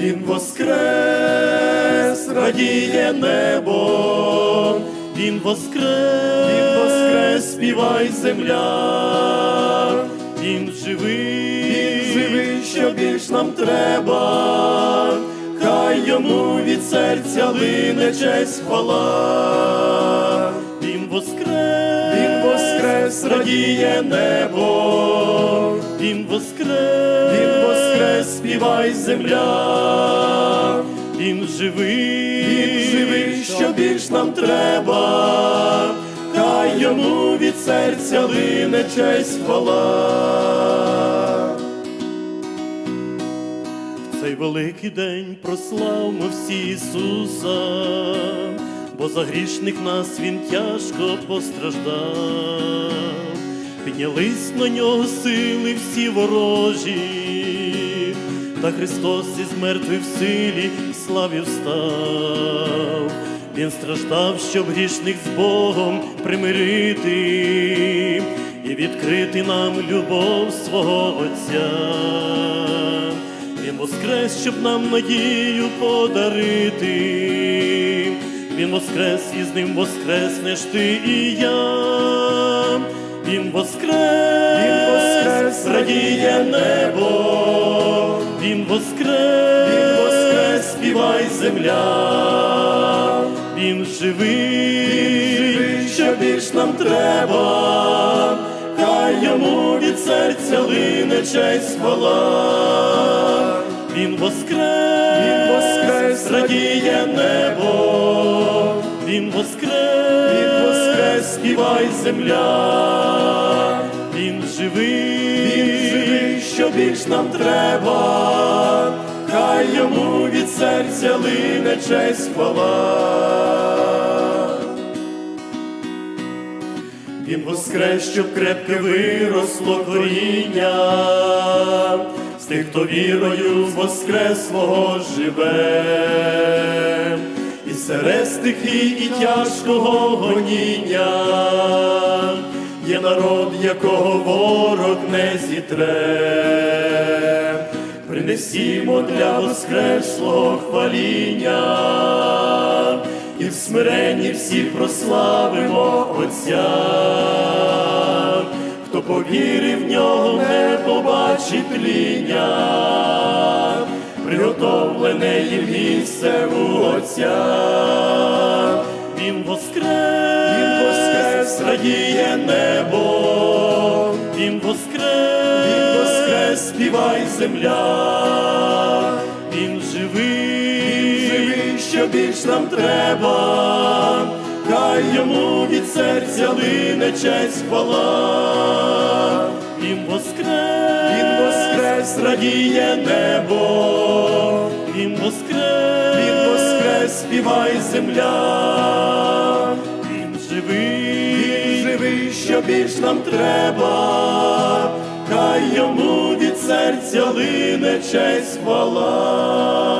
Він воскрес, радіє небо, Він воскрес, Він воскрес, співай земля, Він живий, Він живий, що більш нам треба, хай йому від серця лине честь хвала. Він воскрес, Він воскрес, радіє небо, Він воскрес, співай земля, Він живий, Він живий, що більш нам треба, хай йому від серця лине честь хвала. В цей великий день прославмо всі Ісуса, бо за грішних нас Він тяжко постраждав, піднялись на нього сили всі ворожі, та Христос із мертвих в силі і славі встав. Він страждав, щоб грішних з Богом примирити і відкрити нам любов свого Отця. Він воскрес, щоб нам надію подарити. Він воскрес, і з ним воскреснеш ти і я. Він воскрес, воскрес, Він воскрес, співай земля. Він живий, Він живий, що більш нам треба. Хай йому від серця лине честь хвала. Він воскрес, Він воскрес, радіє небо, Він воскрес, Він воскрес, співай земля, Він живий, більш нам треба, хай йому від серця лине честь хвала. Він воскрес, щоб крепке виросло коріння, з тих, хто вірою воскреслого живе, і серед стихій і тяжкого гоніння є народ, якого ворог не зітре. Принесімо для воскреслого хваління і в смиренні всі прославимо Отця, хто повірив в нього, не побачить тління, приготовлене їм місце у Отця. Він воскрес, Радіє небо, Він воскрес, Він воскрес, співай земля, Він живий, Він живий, що більш нам треба, хай йому від серця лине честь хвала. Він воскрес, Він воскрес, радіє небо, Він воскрес, Він воскрес, співай земля, Він живий, живий, що більш нам треба, хай йому від серця лине честь хвала.